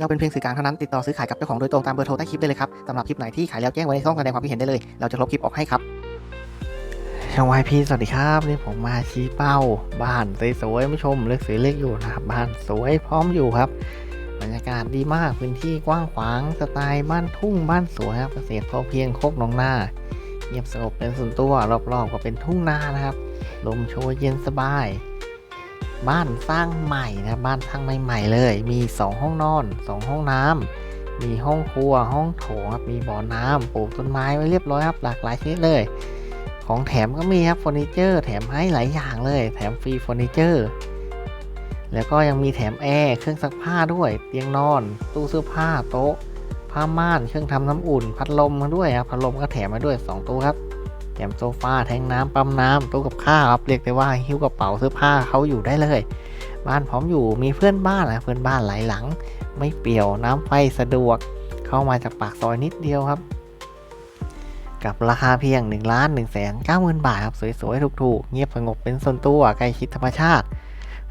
เราเป็นเพียงสื่อกลางเท่านั้นติดต่อซื้อขายกับเจ้าของโดยตรงตามเบอร์โทรใต้คลิปได้เลยครับสำหรับคลิปไหนที่ขายแล้วแจ้งไว้ในช่องแสดงความคิดเห็นได้เลย เราจะลบคลิปออกให้ครับช่องวายพีสวัสดีครับนี่ผมมาชี้เป้า บ้านสวยๆผู้ชมเลือกซื้อเล็กอยู่นะครับบ้านสวยพร้อมอยู่ครับบรรยากาศดีมากพื้นที่กว้างขวางสไตล์บ้านทุ่งบ้านสวยครับเกษตรพอเพียงโคกหนองหน้าเงียบสงบเป็นส่วนตัวรอบๆก็เป็นทุ่งนานะครับลมโชยเย็นสบาย บ้านสร้างใหม่นะบ้านสร้างใหม่ๆเลย มี 2 ห้องนอน 2 ห้องน้ำมีห้องครัวห้องโถงครับมีบ่อน้ำปลูกต้นไม้ไว้เรียบร้อยครับหลากหลายชนิดเลย ของแถมก็มีครับเฟอร์นิเจอร์ แถมให้หลายอย่างเลย แถมฟรีเฟอร์นิเจอร์แล้วก็ยังมีแถมแอร์เครื่องซักผ้าด้วย เตียงนอน ตู้เสื้อผ้าโต๊ะ ผ้าม่าน เครื่องทำน้ำอุ่น พัดลมมาด้วยครับพัดลมก็แถมมาด้วยสองตู้ครับ ถมโซฟาแทงน้ำปั๊มน้ำตู้กับข้าวครับเรียกได้ว่าหิ้วกระเป๋าเสื้อผ้าเขาอยู่ได้เลย บ้านพร้อมอยู่มีเพื่อนบ้านนะเพื่อนบ้านหลายหลัง ไม่เปี่ยวน้ำไฟสะดวก เข้ามาจากปากซอยนิดเดียวครับ กับราคาเพียง1นึ่งล้านหนึ่งแสนเก้าหมื่นบาทครับสวยๆถูกๆ เงียบสงบเป็นส่วนตัวใกล้ชิดธรรมชาติ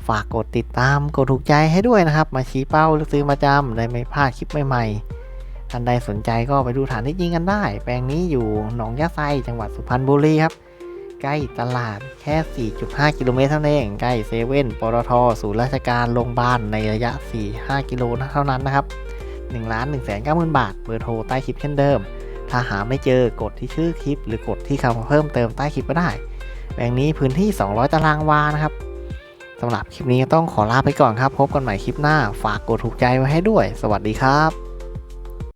ฝากกดติดตามกดถูกใจให้ด้วยนะครับ มาชี้เป้าหรือซื้อมาจำได้ไม่พลาดคลิปใหม่ๆ ท่านใดสนใจก็ไปดูฐานที่จริงกันได้ แปลงนี้อยู่หนองยะไซจังหวัดสุพรรณบุรีครับ ใกล้ตลาดแค่ 4.5 กิโลเมตรเท่านั้นเอง ใกล้เซเว่นปตทศูนย์ราชการโรงพยาบาลในระยะ 4-5 กิโลเท่านั้นนะครับ1ล้าน1 9 0 0 0 0บาท เบอร์โทรใต้คลิปเช่นเดิม ถ้าหาไม่เจอกดที่ชื่อคลิป หรือกดที่คำเพิ่มเติมใต้คลิปก็ได้แปลงนี้พื้นที่ 200 ตารางวานะครับสำหรับคลิปนี้ต้องขอลาไปก่อนครับ พบกันใหม่คลิปหน้า ฝากกดถูกใจไว้ให้ด้วย สวัสดีครับ